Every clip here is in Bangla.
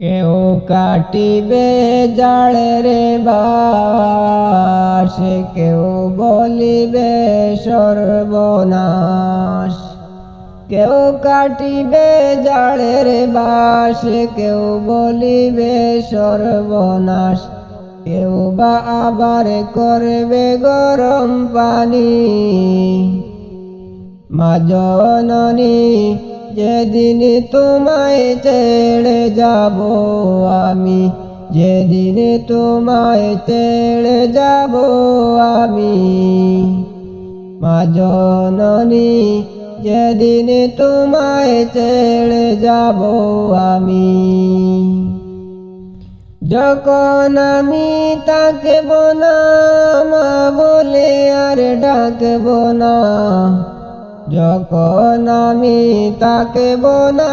কেউ কাটিবে জালের বাস, কেউ বলিবে সর্বনাশ। কেউ কাটিবে জালের বাস, কেউ বলিবে সর্বনাশ। কেউ বা আবার করবে গরম পানি। মা জননী যেদিন তোমায় ছেড়ে যাব আমি, যেদিন তোমায় ছেড়ে যাব আমি। মা জননী, যেদিন তোমায় ছেড়ে যাব আমি। যখন আমি তাকব না, মা বলে আর ডাকব না যখন আমি তাকে না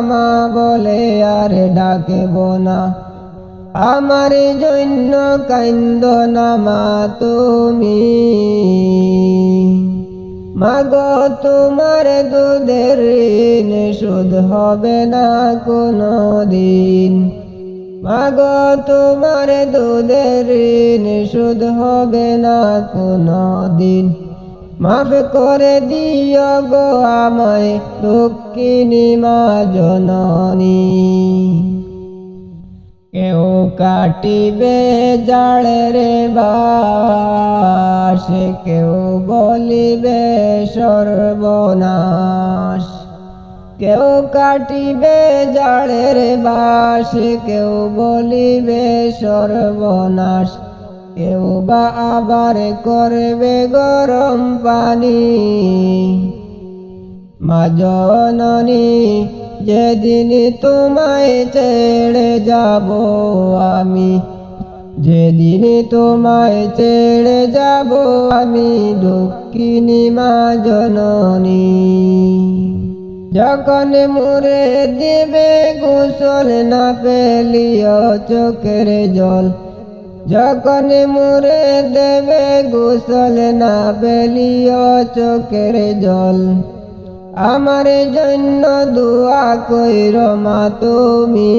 মা বলে আর ডাকব না। আমার জন্য কান্দ না মা তুমি। মাগ, তোমার দুধের ঋণ শোধ হবে না কোনো দিন মাগ, তোমার দুধের ঋণ শোধ হবে না কোনো দিন মাফ করে দিও গো আমায় দক্ষিণী মা জননী। কেউ কাটিবে জালের বাস, কেউ বলিবে সর্বনাশ। কেউ কাটিবে জালের বাস, কেউ বলিবে সর্বনাশ। কেউ বা আবার করবে গরম পানি। মা জননী, যেদিন তোমায় ছেড়ে যাব আমি, যেদিন তোমায় ছেড়ে যাব আমি দক্ষিণী মা জননী। যখন মুরে দেবে গোসল না পেলিও চোখের জল যখন মুরে দেবে গোসল না পেলিও চোখের জল। আমার জন্য দোয়া কইর মা তুমি।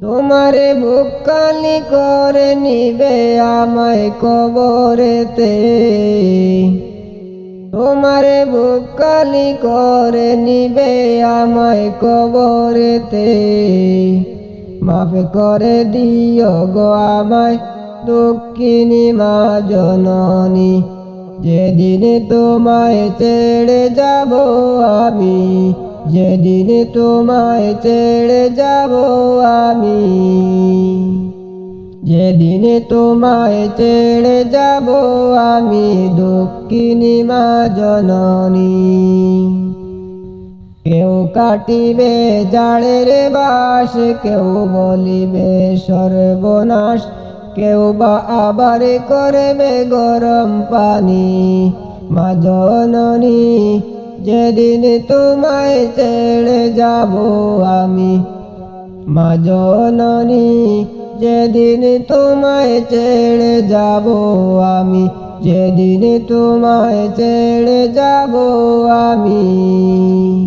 তোমারে বুকালি করে নিবে আমায় কবরেতে। তোমারে বুকালি করে নিবে আমায় কবরেতে। মাফ করে দিও গো আমায় দক্ষিণী মা জননী। যেদিন তোমায় ছেড়ে যাব আমি, যেদিন তোমায় ছেড়ে যাব আমি। যেদিন তোমায় ছেড়ে যাব আমি, দক্ষিণী মা জননী। কেউ কাটিবে জালের বাস, কেউ বলিবে সর্বনাশ, কেউ বা আবার করবে গরম পানি। মা জননী, যেদিন তোমায় ছেড়ে যাব আমি। মা জননী, যেদিন তোমায় ছেড়ে যাব আমি। যেদিন তোমায় ছেড়ে যাব আমি।